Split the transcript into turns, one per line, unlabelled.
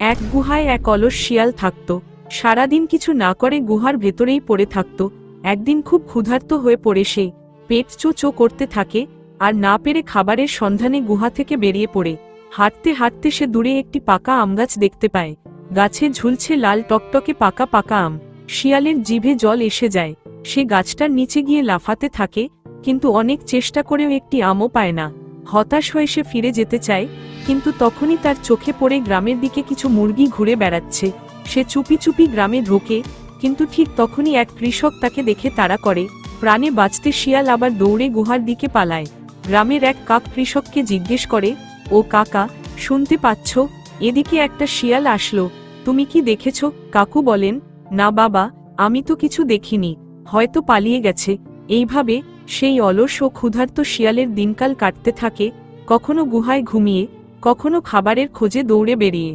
এক গুহায় এক অলস শিয়াল থাকত। সারাদিন কিছু না করে গুহার ভেতরেই পড়ে থাকত। একদিন খুব ক্ষুধার্ত হয়ে পড়ে সে। পেট চো চো করতে থাকে আর না পেরে খাবারের সন্ধানে গুহা থেকে বেরিয়ে পড়ে। হাঁটতে হাঁটতে সে দূরে একটি পাকা আম গাছ দেখতে পায়। গাছে ঝুলছে লাল টকটকে পাকা পাকা আম। শিয়ালের জিভে জল এসে যায়। সে গাছটার নিচে গিয়ে লাফাতে থাকে, কিন্তু অনেক চেষ্টা করেও একটি আমও পায় না। হতাশ হয়ে সে ফিরে যেতে চায় কিন্তু তখনই তার চোখে পড়ে গ্রামের দিকে কিছু মুরগি ঘুরে বেড়াচ্ছে। সে চুপি চুপি গ্রামে ঢোকে, কিন্তু ঠিক তখনই এক কৃষক তাকে দেখে তাড়া করে। প্রাণে বাঁচতে শিয়াল আবার দৌড়ে গুহার দিকে পালায়। গ্রামের এক কাক কৃষককে জিজ্ঞেস করে, ও কাকা, শুনতে পাচ্ছ? এদিকে একটা শিয়াল আসলো। তুমি কি দেখেছ? কাকু বলেন, না বাবা, আমি তো কিছু দেখিনি। হয়তো পালিয়ে গেছে। এইভাবে সেই অলস ও ক্ষুধার্ত শিয়ালের দিনকাল কাটতে থাকে, কখনো গুহায় ঘুমিয়ে কখনো খাবারের খোঁজে দৌড়ে বেরিয়ে।